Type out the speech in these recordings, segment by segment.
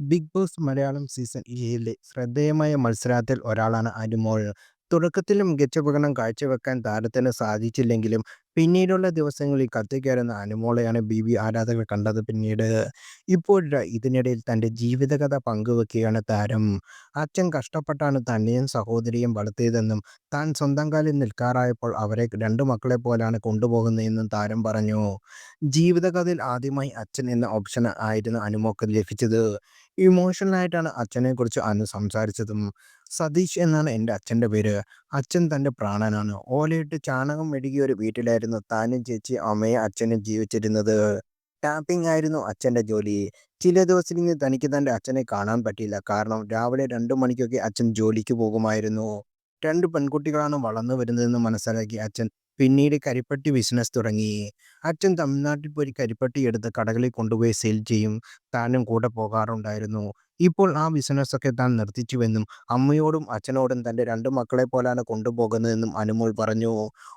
Big boss Malayalam season ഏഴിലെ ശ്രദ്ധേയമായ മത്സരാർത്ഥികളിൽ ഒരാളാണ് അനുമോൾ. തുടക്കത്തിൽ മികച്ച പ്രകടനം കാഴ്ചവെക്കാൻ താരത്തിന് സാധിച്ചില്ലെങ്കിലും പിന്നീടുള്ള ദിവസങ്ങളിൽ കത്തിക്കയറുന്ന ബി ബിബി ആരാധകർ കണ്ടത് പിന്നീട്. ഇപ്പോഴിതാ ഇതിനിടയിൽ തന്റെ ജീവിതകഥ പങ്കുവെക്കുകയാണ് താരം. അച്ഛൻ കഷ്ടപ്പെട്ടാണ് തന്നെയും സഹോദരിയും വളർത്തിയതെന്നും താൻ സ്വന്തം കാലിൽ നിൽക്കാറായപ്പോൾ അവരെ രണ്ടു മക്കളെ പോലാണ് കൊണ്ടുപോകുന്നതെന്നും താരം പറഞ്ഞു. ജീവിതകഥയിൽ ആദ്യമായി അച്ഛൻ എന്ന ഓപ്ഷൻ ആയിരുന്നു അനുമോക്ക് ലഭിച്ചത്. ഇമോഷണൽ ആയിട്ടാണ് അച്ഛനെക്കുറിച്ച് അനു സംസാരിച്ചതും. സതീഷ് എന്നാണ് എന്റെ അച്ഛന്റെ പേര്. അച്ഛൻ തന്റെ പ്രാണനാണ്. ഓലയിട്ട് ചാണകം മെഴുകിയ ഒരു വീട്ടിലായിരുന്നു താനും ചേച്ചി അമ്മയും അച്ഛനും ജീവിച്ചിരുന്നത്. ടാപ്പിംഗ് ആയിരുന്നു അച്ഛന്റെ ജോലി. ചില ദിവസങ്ങളിൽ തനിക്ക് തന്റെ അച്ഛനെ കാണാൻ പറ്റിയില്ല. കാരണം രാവിലെ രണ്ടു മണിക്കൊക്കെ അച്ഛൻ ജോലിക്ക് പോകുമായിരുന്നു. രണ്ട് പെൺകുട്ടികളാണ് വളർന്നു വരുന്നതെന്ന് മനസ്സിലാക്കി അച്ഛൻ പിന്നീട് കരിപ്പട്ടി ബിസിനസ് തുടങ്ങി. അച്ഛൻ തമിഴ്നാട്ടിൽ പോയി കരിപ്പട്ടി എടുത്ത് കടകളിൽ കൊണ്ടുപോയി സെയിൽ ചെയ്യും. താനും കൂടെ പോകാറുണ്ടായിരുന്നു. ഇപ്പോൾ ആ ബിസിനസ്സൊക്കെ താൻ നിർത്തിച്ചുവെന്നും അമ്മയോടും അച്ഛനോടും തന്റെ രണ്ട് മക്കളെ പോലാണ് കൊണ്ടുപോകുന്നതെന്നും അനുമോൾ പറഞ്ഞു.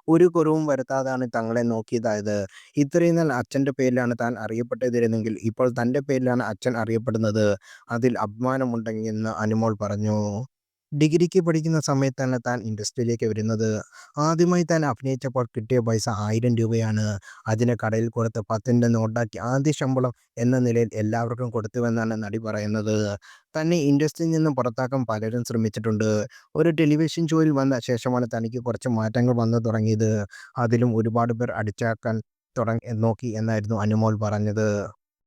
ഒരു കുറവും വരുത്താതാണ് തങ്ങളെ നോക്കിയതായത്. ഇത്രയും നാൾ അച്ഛന്റെ പേരിലാണ് താൻ അറിയപ്പെട്ടതിരുന്നെങ്കിൽ ഇപ്പോൾ തന്റെ പേരിലാണ് അച്ഛൻ അറിയപ്പെടുന്നത്. അതിൽ അഭിമാനമുണ്ടെന്ന് അനുമോൾ പറഞ്ഞു. ഡിഗ്രിക്ക് പഠിക്കുന്ന സമയത്താണ് താൻ ഇൻഡസ്ട്രിയിലേക്ക് വരുന്നത്. ആദ്യമായി താൻ അഭിനയിച്ചപ്പോൾ കിട്ടിയ പൈസ ആയിരം രൂപയാണ്. അതിന് കടയിൽ കൊടുത്ത് പത്തിന്റെ നോട്ടാക്കി ആദ്യ ശമ്പളം എന്ന നിലയിൽ എല്ലാവർക്കും കൊടുത്തുവെന്നാണ് നടി പറയുന്നത്. തന്നെ ഇൻഡസ്ട്രിയിൽ നിന്നും പുറത്താക്കാൻ പലരും ശ്രമിച്ചിട്ടുണ്ട്. ഒരു ടെലിവിഷൻ ഷോയിൽ വന്ന ശേഷമാണ് തനിക്ക് കുറച്ച് മാറ്റങ്ങൾ വന്നു തുടങ്ങിയത്. അതിലും ഒരുപാട് പേർ അടിച്ചാക്കാൻ തുടങ്ങി നോക്കി എന്നായിരുന്നു അനുമോൾ പറഞ്ഞത്.